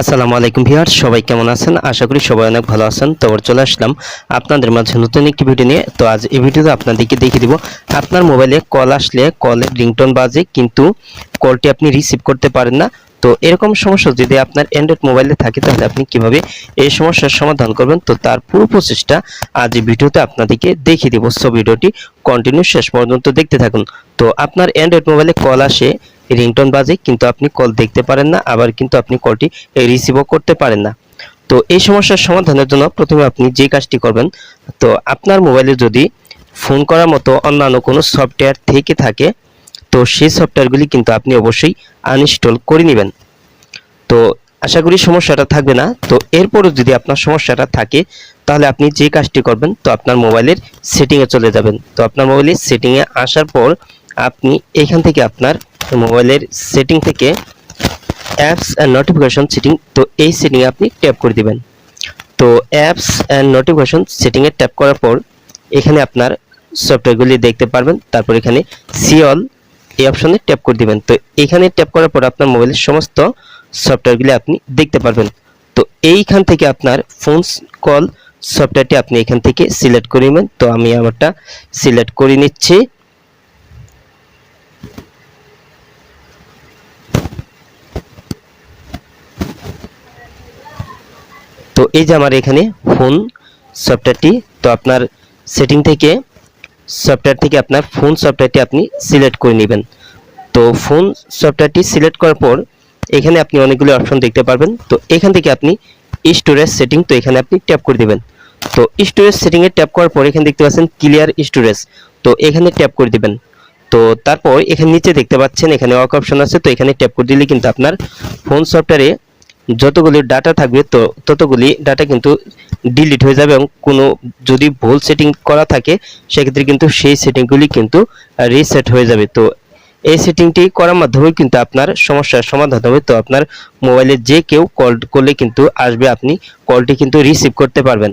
আসসালামু আলাইকুম ভিউয়ার্স, সবাই কেমন আছেন? আশা করি সবাই অনেক ভালো আছেন। তো চলে আসলাম আপনাদের মাঝে নতুন একটি ভিডিও নিয়ে। তো আজ এই ভিডিওতে আপনাদেরকে দেখিয়ে দিব, আপনার মোবাইলে কল আসলে কলের রিংটোন বাজে, কিন্তু কলটি আপনি রিসিভ করতে পারেন না। তো এরকম সমস্যা যদি আপনার অ্যান্ড্রয়েড মোবাইলে থাকে, তাহলে আপনি কীভাবে এই সমস্যার সমাধান করবেন? তো তার পুরো প্রসেসটা আজ এই ভিডিওতে আপনাদেরকে দেখিয়ে দিব। সো ভিডিওটি কন্টিনিউ শেষ পর্যন্ত দেখতে থাকুন। তো আপনার অ্যান্ড্রয়েড মোবাইলে কল আসে রিংটোন বাজে, কিন্তু আপনি কল দেখতে পারেন না, আবার কিন্তু আপনি কলটি রিসিভও করতে পারেন না। তো এই সমস্যার সমাধানের জন্য প্রথমে আপনি যে কাজটি করবেন, তো আপনার মোবাইলে যদি ফোন করার মতো অন্যান্য কোনো সফটওয়্যার থেকে থাকে, তো সেই সফটওয়্যারগুলি কিন্তু আপনি অবশ্যই আনইনস্টল করে নেবেন। তো আশা করি সমস্যাটা থাকবে না। তো এরপরও যদি আপনার সমস্যাটা থাকে, তাহলে আপনি যে কাজটি করবেন, তো আপনার মোবাইলের সেটিংয়ে চলে যাবেন। তো আপনার মোবাইলের সেটিংয়ে আসার পর আপনি এখান থেকে আপনার মোবাইলের সেটিং থেকে অ্যাপস অ্যান্ড নোটিফিকেশন সেটিং তো এই সেটিংয়ে আপনি ট্যাপ করে দিবেন। তো অ্যাপস অ্যান্ড নোটিফিকেশন সেটিংয়ে ট্যাপ করার পর, এখানে আপনার সফটওয়্যারগুলি দেখতে পারবেন, তারপর এখানে সিঅল এই অপশনে ট্যাপ করে দিবেন। তো এখানে ট্যাপ করার পর আপনার মোবাইলের সমস্ত সফটওয়্যারগুলি আপনি দেখতে পারবেন। তো এইখান থেকে আপনার ফোন কল সফটওয়্যারটি আপনি এখান থেকে সিলেক্ট করে নেবেন। তো আমি আমারটা সিলেক্ট করে নিচ্ছি। তো এই যে আমার এখানে ফোন সফটওয়্যারটি, তো আপনার সেটিং থেকে, সফটওয়্যার থেকে আপনার ফোন সফটওয়্যারটি আপনি সিলেক্ট করে নেবেন। তো ফোন সফটওয়্যারটি সিলেক্ট করার পর, এখানে আপনি অনেকগুলো অপশন দেখতে পারবেন। তো এখান থেকে আপনি স্টোরেজ সেটিং, তো এখানে আপনি ট্যাপ করে দিবেন। তো স্টোরেজ সেটিংয়ে ট্যাপ করার পর এখানে দেখতে পাচ্ছেন ক্লিয়ার স্টোরেজ, তো এখানে ট্যাপ করে দিবেন। তো তারপর এখানে নিচে দেখতে পাচ্ছেন, এখানে অক অপশন আছে, তো এখানে ট্যাপ করে দিলে কিন্তু আপনার ফোন সফটওয়্যারে যতগুলি ডাটা থাকবে তো ততগুলি ডাটা কিন্তু ডিলিট হয়ে যাবে এবং কোনো যদি ভুল সেটিং করা থাকে, সেক্ষেত্রে কিন্তু সেই সেটিংগুলি কিন্তু রিসেট হয়ে যাবে। তো এই সেটিংটি করার মাধ্যমে কিন্তু আপনার সমস্যার সমাধান হবে। তো আপনার মোবাইলে যে কেউ কল করলে কিন্তু আসবে, আপনি কলটি কিন্তু রিসিভ করতে পারবেন।